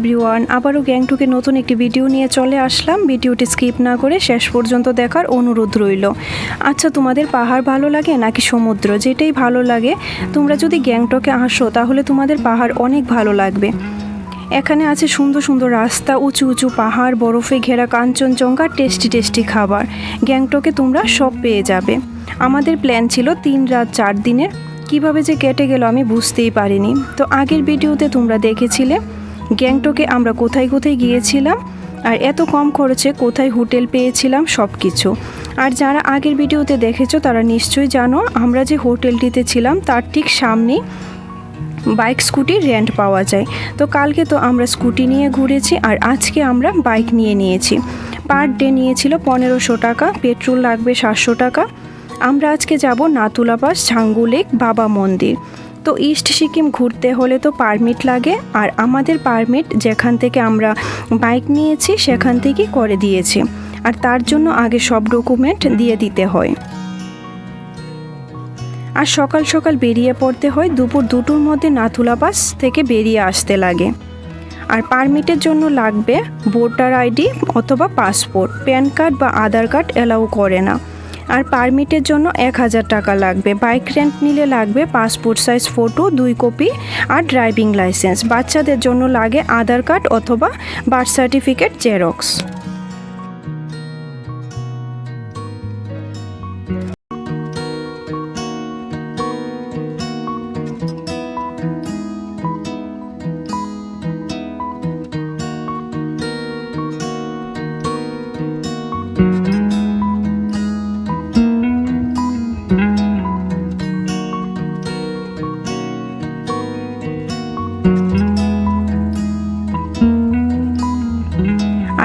Everyone, আবারও গ্যাংটুকে নতুন একটি ভিডিও নিয়ে চলে আসলাম। ভিডিওটি স্কিপ না করে শেষ পর্যন্ত দেখার অনুরোধ রইল। আচ্ছা তোমাদের পাহাড় ভালো লাগে নাকি সমুদ্র? যেটাই ভালো লাগে, তোমরা যদি গ্যাংটকে আসো, তাহলে তোমাদের পাহাড় অনেক ভালো লাগবে। এখানে আছে সুন্দর সুন্দর রাস্তা, উঁচু উঁচু পাহাড়, বরফে ঘেরা কাঞ্চনজঙ্ঘা, টেস্টি টেস্টি খাবার। গ্যাংটকে তোমরা সব পেয়ে যাবে। আমাদের প্ল্যান ছিল তিন রাত চার দিনের। কীভাবে যে কেটে গেল আমি বুঝতেই পারিনি। তো আগের ভিডিওতে তোমরা দেখেছিলে গ্যাংটকে আমরা কোথায় কোথায় গিয়েছিলাম আর এত কম খরচে কোথায় হোটেল পেয়েছিলাম সব কিছু আর যারা আগের ভিডিওতে দেখেছ তারা নিশ্চয়ই জানো আমরা যে হোটেলটিতে ছিলাম তার ঠিক সামনেই বাইক, স্কুটি, রেন্ট পাওয়া যায়। তো কালকে তো আমরা স্কুটি নিয়ে ঘুরেছি আর আজকে আমরা বাইক নিয়ে নিয়েছি। পার ডে নিয়েছিল পনেরোশো টাকা, পেট্রোল লাগবে সাতশো টাকা। আমরা আজকে যাব নাতুলা পাস ঝাঙ্গু লেক, বাবা মন্দির। তো ইস্ট সিকিম ঘুরতে হলে তো পারমিট লাগে। আর আমাদের পারমিট যেখান থেকে আমরা বাইক নিয়েছি, সেখান থেকেই করে দিয়েছে। আর তার জন্য আগে সব ডকুমেন্ট দিয়ে দিতে হয়। আর সকাল সকাল বেরিয়ে পড়তে হয়, দুপুর দুটোর মধ্যে নাথুলা পাস থেকে বেরিয়ে আসতে লাগে। আর পারমিটের জন্য লাগবে ভোটার আইডি অথবা পাসপোর্ট, প্যান কার্ড বা আধার কার্ড অ্যালাউ করে না। আর পারমিটের জন্য এক হাজার টাকা লাগবে। বাইক রেন্ট নিলে লাগবে পাসপোর্ট সাইজ ফটো, দুই কপি আর ড্রাইভিং লাইসেন্স। বাচ্চাদের জন্য লাগে আধার কার্ড অথবা বার্থ সার্টিফিকেট জেরক্স।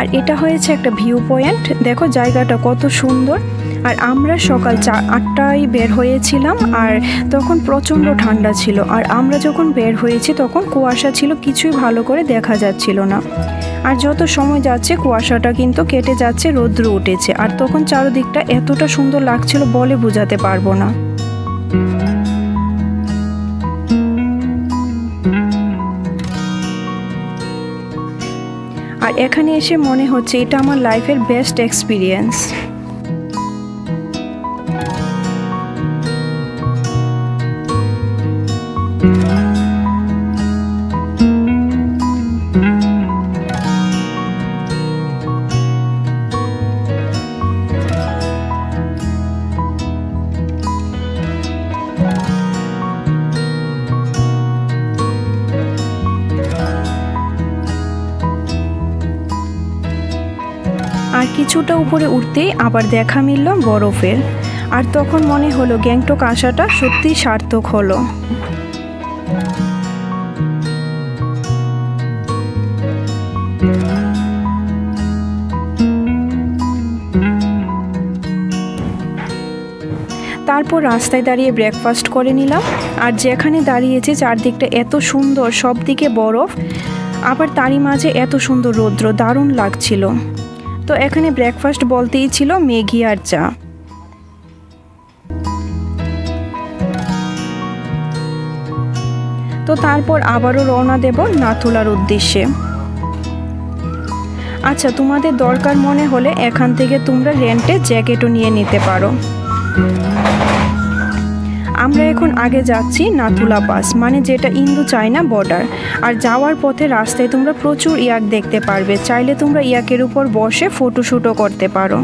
আর এটা হয়েছে একটা ভিউ পয়েন্ট দেখো জায়গাটা কত সুন্দর। আর আমরা সকাল চা আটটায় বের হয়েছিলাম আর তখন প্রচণ্ড ঠান্ডা ছিল। আর আমরা যখন বের হয়েছি তখন কুয়াশা ছিল, কিছুই ভালো করে দেখা যাচ্ছিল না। আর যত সময় যাচ্ছে, কুয়াশাটা কিন্তু কেটে যাচ্ছে, রৌদ্র উঠেছে। আর তখন চারদিকটা এতটা সুন্দর লাগছিল বলে বোঝাতে পারব না। এখানে এসে মনে হচ্ছে এটা আমার লাইফের বেস্ট এক্সপিরিয়েন্স কিছুটা উপরে উঠতেই আবার দেখা মিলল বরফের। আর তখন মনে হলো গ্যাংটক আসাটা সত্যি সার্থক হলো। তারপর রাস্তায় দাঁড়িয়ে ব্রেকফাস্ট করে নিলাম। আর যেখানে দাঁড়িয়েছে চারদিকটা এত সুন্দর সব দিকে বরফ। আবার তারই মাঝে এত সুন্দর রৌদ্র, দারুণ লাগছিল। তো এখানে ব্রেকফাস্ট বলতেই ছিল মেঘি আর চা। তো তারপর আবারও রওনা দেব নাথুলার উদ্দেশ্যে। আচ্ছা তোমাদের দরকার মনে হলে এখান থেকে তোমরা রেন্টে জ্যাকেটও নিয়ে নিতে পারো। আমরা এখন আগে যাচ্ছি নাথুলা পাস মানে যেটা ইন্দো চায়না বর্ডার আর যাওয়ার পথে রাস্তায় তোমরা প্রচুর ইয়াক দেখতে পারবে, চাইলে তোমরা ইয়াকের উপর বসে ফটোশ্যুটও করতে পারো।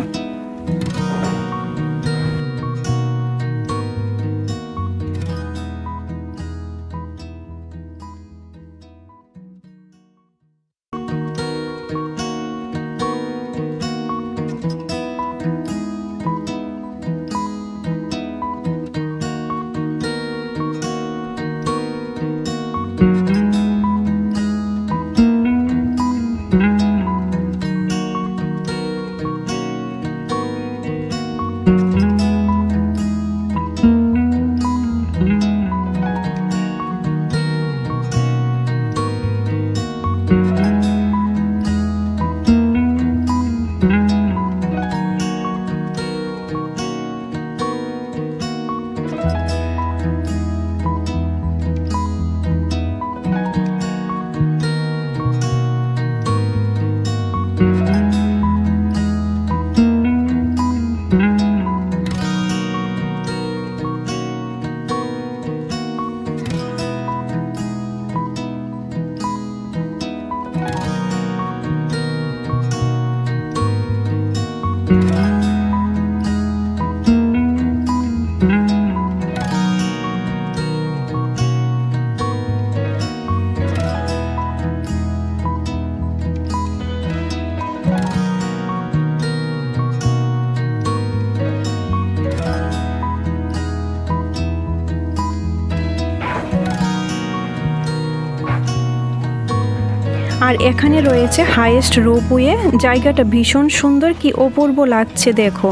আর এখানে রয়েছে হাইয়েস্ট রোপওয়ে জায়গাটা ভীষণ সুন্দর কি অপূর্ব লাগছে দেখো।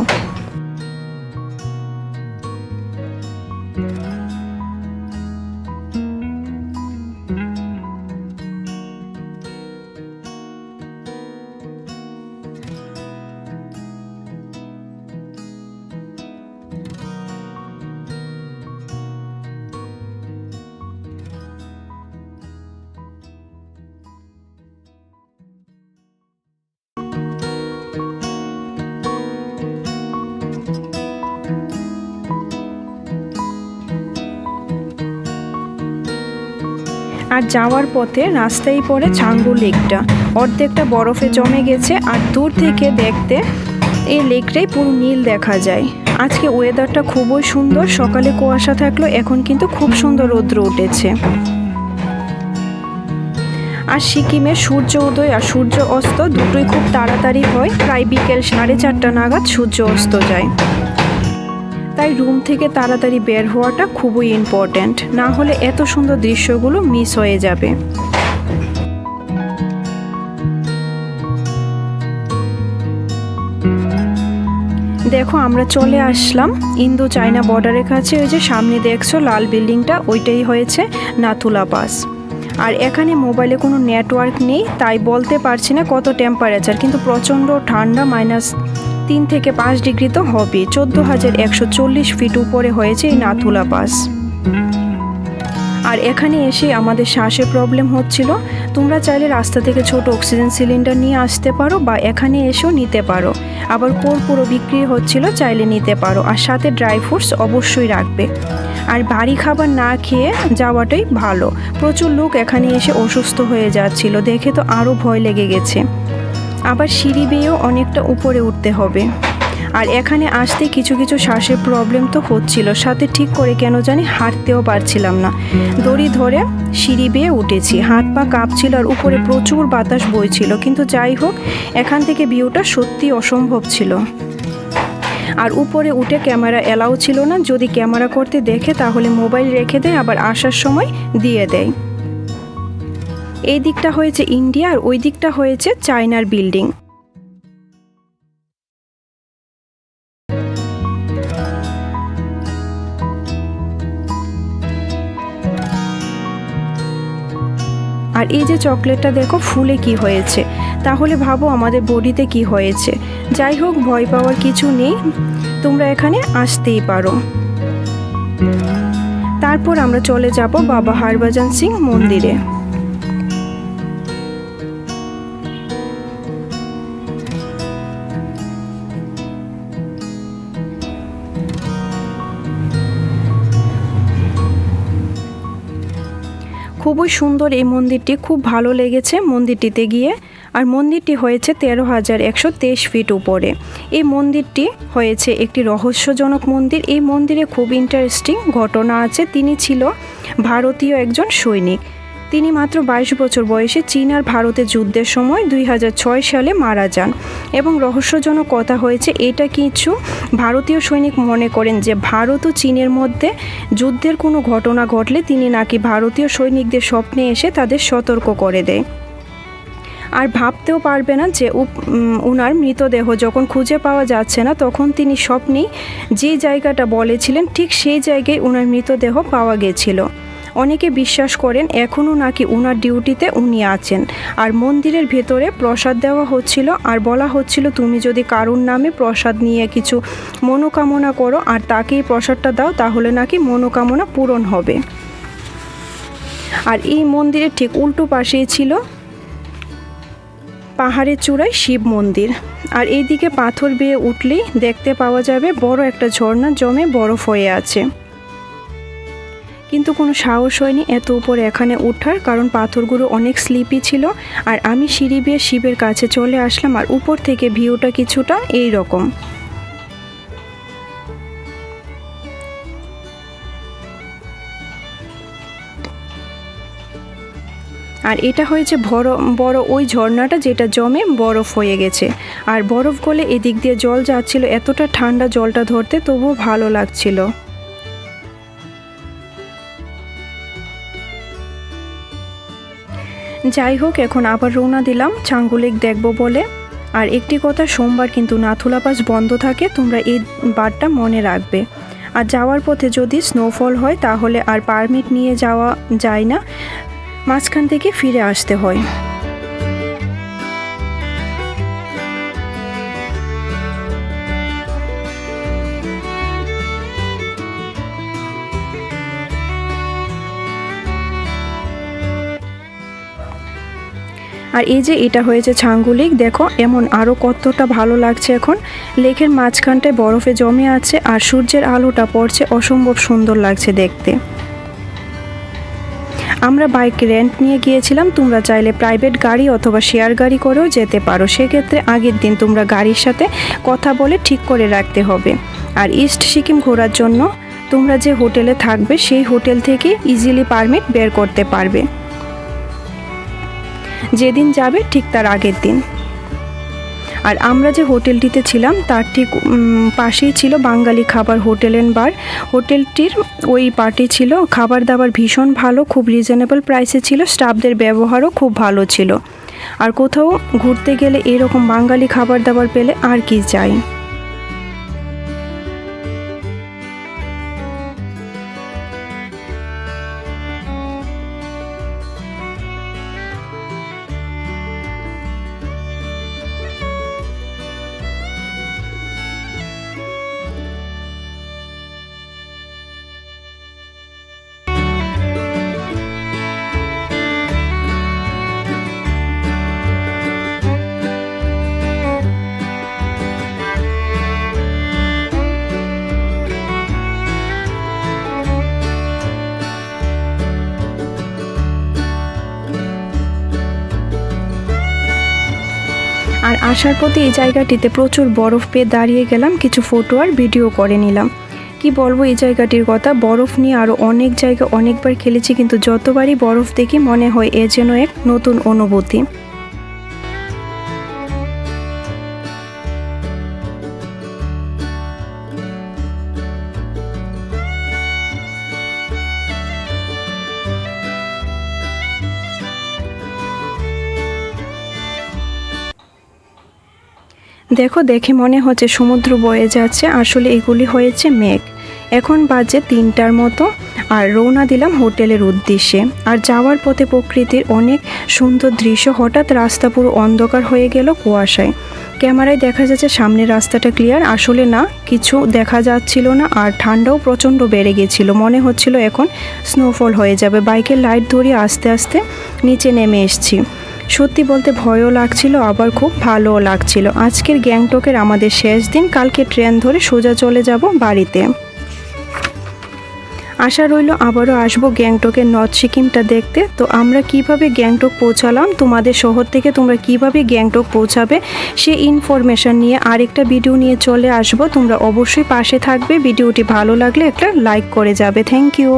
আর যাওয়ার পথে রাস্তায় পড়ে ছাঙ্গু লেকটা। অর্ধেকটা বরফে জমে গেছে আর দূর থেকে দেখতে এই লেকটাই পুরো নীল দেখা যায়। আজকে ওয়েদারটা খুবই সুন্দর, সকালে কুয়াশা থাকল এখন কিন্তু খুব সুন্দর রৌদ্র উঠেছে। আর সিকিমে সূর্য উদয় আর সূর্য অস্ত দুটোই খুব তাড়াতাড়ি হয়। প্রায় বিকেল সাড়ে চারটা নাগাদ সূর্য অস্ত যায়। তাই রুম থেকে তাড়াতাড়ি বের হওয়াটা খুবই ইম্পর্ট্যান্ট না হলে এত সুন্দর দৃশ্যগুলো মিস হয়ে যাবে। দেখো, আমরা চলে আসলাম ইন্দো চায়না বর্ডারের কাছে। ওই যে সামনে দেখছ, লাল বিল্ডিংটা, ওইটাই হয়েছে নাথুলা পাস আর এখানে মোবাইলে কোনো নেটওয়ার্ক নেই, তাই বলতে পারছি না কত টেম্পারেচার কিন্তু প্রচণ্ড ঠান্ডা মাইনাস তিন থেকে পাঁচ ডিগ্রি তো হবে চোদ্দ হাজার একশো চল্লিশ ফিট উপরে হয়েছে এই নাথুলা পাস আর এখানে এসে আমাদের শ্বাসের প্রবলেম হচ্ছিল। তোমরা চাইলে রাস্তা থেকে ছোট অক্সিজেন সিলিন্ডার নিয়ে আসতে পারো বা এখানে এসেও নিতে পারো। আবার পুরো বিক্রি হচ্ছিল, চাইলে নিতে পারো। আর সাথে ড্রাই ফ্রুটস অবশ্যই রাখবে। আর বাড়ি খাবার না খেয়ে যাওয়াটাই ভালো। প্রচুর লোক এখানে এসে অসুস্থ হয়ে যাচ্ছিল। দেখে তো আরও ভয় লেগে গেছে। আবার সিঁড়ি বেয়েও অনেকটা উপরে উঠতে হবে। আর এখানে আসতে কিছু কিছু শ্বাসের প্রবলেম তো হচ্ছিল, সাথে ঠিক করে কেন জানি হাঁটতেও পারছিলাম না। দড়ি ধরে সিঁড়ি বেয়ে উঠেছি, হাত পা কাঁপছিল আর উপরে প্রচুর বাতাস বইছিল, কিন্তু যাই হোক, এখান থেকে ভিউটা সত্যি অসম্ভব ছিল। আর উপরে উঠে ক্যামেরা এলাও ছিল না, যদি ক্যামেরা করতে দেখে তাহলে মোবাইল রেখে দেয়, আবার আসার সময় দিয়ে দেয়। এই দিকটা হয়েছে ইন্ডিয়া আর ওই দিকটা হয়েছে চায়নার বিল্ডিং। আর এই যে চকলেটটা দেখো ফুলে কি হয়েছে। তাহলে ভাবো আমাদের বডিতে কি হয়েছে। যাই হোক, ভয় পাওয়ার কিছু নেই। তোমরা এখানে আসতেই পারো। তারপর আমরা চলে যাব বাবা হরভজন সিং মন্দিরে। খুবই সুন্দর এই মন্দিরটি, খুব ভালো লেগেছে মন্দিরটিতে গিয়ে। আর মন্দিরটি হয়েছে তেরো হাজার একশো তেইশ ফিট উপরে। এই মন্দিরটি হয়েছে একটি রহস্যজনক মন্দির। এই মন্দিরে খুব ইন্টারেস্টিং ঘটনা আছে। তিনি ছিল ভারতীয় একজন সৈনিক। তিনি মাত্র বাইশ বছর বয়সে চীন আর ভারতের যুদ্ধের সময় দুই হাজার ছয় সালে মারা যান এবং রহস্যজনক কথা হয়েছে এটা কিছু ভারতীয় সৈনিক মনে করেন যে ভারত ও চীনের মধ্যে যুদ্ধের কোনো ঘটনা ঘটলে তিনি নাকি ভারতীয় সৈনিকদের স্বপ্নে এসে তাদের সতর্ক করে দেয়। আর ভাবতেও পারবে না যে উনার মৃতদেহ যখন খুঁজে পাওয়া যাচ্ছে না, তখন তিনি স্বপ্নেই যে জায়গাটা বলেছিলেন, ঠিক সেই জায়গায় উনার মৃতদেহ পাওয়া গেছিল। অনেকে বিশ্বাস করেন এখনও নাকি উনার ডিউটিতে উনি আছেন। আর মন্দিরের ভেতরে প্রসাদ দেওয়া হচ্ছিল আর বলা হচ্ছিল, তুমি যদি কারুর নামে প্রসাদ নিয়ে কিছু মনোকামনা করো আর তাকেই প্রসাদটা দাও, তাহলে নাকি মনোকামনা পূরণ হবে। আর এই মন্দিরের ঠিক উল্টো পাশেই ছিল পাহাড়ের চূড়ায় শিব মন্দির। আর এইদিকে পাথর বেয়ে উঠলেই দেখতে পাওয়া যাবে বড় একটা ঝর্ণা জমে বরফ হয়ে আছে। কিন্তু কোনো সাহস হয়নি এত উপরে এখানে ওঠার কারণ পাথরগুলো অনেক স্লিপি ছিল। আর আমি সিঁড়ি বেয়ে শিবের কাছে চলে আসলাম, আর উপর থেকে ভিউটা কিছুটা এই রকম আর এটা হয়েছে বড় বড় ওই ঝর্ণাটা যেটা জমে বরফ হয়ে গেছে। আর বরফ গলে এদিক দিয়ে জল যাচ্ছিল, এতটা ঠান্ডা জলটা ধরতে তবুও ভালো লাগছিল। যাই হোক এখন আবার রওনা দিলাম, চাঙ্গুলেক দেখব বলে। আর একটি কথা, সোমবার কিন্তু নাথুলা পাস বন্ধ থাকে, তোমরা এই বারটা মনে রাখবে। আর যাওয়ার পথে যদি স্নোফল হয়, তাহলে আর পারমিট নিয়ে যাওয়া যায় না, মাঝখান থেকে ফিরে আসতে হয়। আর এই যে এটা হয়েছে ছাঙ্গুলিক, দেখো এমন আরও কতটা ভালো লাগছে এখন। লেকের মাঝখানটায় বরফে জমে আছে আর সূর্যের আলোটা পড়ছে অসম্ভব সুন্দর লাগছে দেখতে। আমরা বাইক রেন্ট নিয়ে গিয়েছিলাম, তোমরা চাইলে প্রাইভেট গাড়ি অথবা শেয়ার গাড়ি করেও যেতে পারো। সেক্ষেত্রে আগের দিন তোমরা গাড়ির সাথে কথা বলে ঠিক করে রাখতে হবে। আর ইস্ট সিকিম ঘোরার জন্য তোমরা যে হোটেলে থাকবে, সেই হোটেল থেকে ইজিলি পারমিট বের করতে পারবে। যেদিন যাবে ঠিক তার আগের দিন। আর আমরা যে হোটেলটিতে ছিলাম, তার ঠিক পাশেই ছিল বাঙালি খাবার হোটেল অ্যান্ড বার হোটেলটির ওই পার্টি ছিল, খাবার দাবার ভীষণ ভালো, খুব রিজনেবল প্রাইসে ছিল, স্টাফদের ব্যবহারও খুব ভালো ছিল। আর কোথাও ঘুরতে গেলে এরকম বাঙালি খাবার দাবার পেলে আর কি চাই? আসার পথে এই জায়গাটিতে প্রচুর বরফ পেয়ে দাঁড়িয়ে গেলাম, কিছু ফটো আর ভিডিও করে নিলাম। কি বলব, এই জায়গাটির কথা, বরফ নিয়ে আরও অনেক জায়গা অনেকবার খেলেছি, কিন্তু যতবারই বরফ দেখি মনে হয় এ যেন এক নতুন অনুভূতি। দেখো, দেখে মনে হচ্ছে সমুদ্র বয়ে যাচ্ছে। আসলে এগুলি হয়েছে মেঘ। এখন বাজে তিনটার মতো। আর রওনা দিলাম হোটেলের উদ্দেশ্যে। আর যাওয়ার পথে প্রকৃতির অনেক সুন্দর দৃশ্য হঠাৎ রাস্তা পুরো অন্ধকার হয়ে গেল কুয়াশায়। ক্যামেরায় দেখা যাচ্ছে সামনের রাস্তাটা ক্লিয়ার। আসলে না, কিছু দেখা যাচ্ছিল না আর ঠান্ডাও প্রচণ্ড বেড়ে গেছিল। মনে হচ্ছিল এখন স্নোফল হয়ে যাবে। বাইকের লাইট ধরিয়ে আস্তে আস্তে নিচে নেমে এসছি। সত্যি বলতে ভয়ও লাগছিল, আবার খুব ভালোও লাগছিল। আজকের গ্যাংটকের আমাদের শেষ দিন, কালকে ট্রেন ধরে সোজা চলে যাব বাড়িতে। আশা রইল আবারও আসব গ্যাংটকের নর্থ সিকিমটা দেখতে। তো আমরা কীভাবে গ্যাংটক পৌঁছালাম, তোমাদের শহর থেকে তোমরা কীভাবে গ্যাংটক পৌঁছাবে, সে ইনফরমেশন নিয়ে আরেকটা ভিডিও নিয়ে চলে আসব। তোমরা অবশ্যই পাশে থাকবে, ভিডিওটি ভালো লাগলে একটা লাইক করে যাবে। Thank you.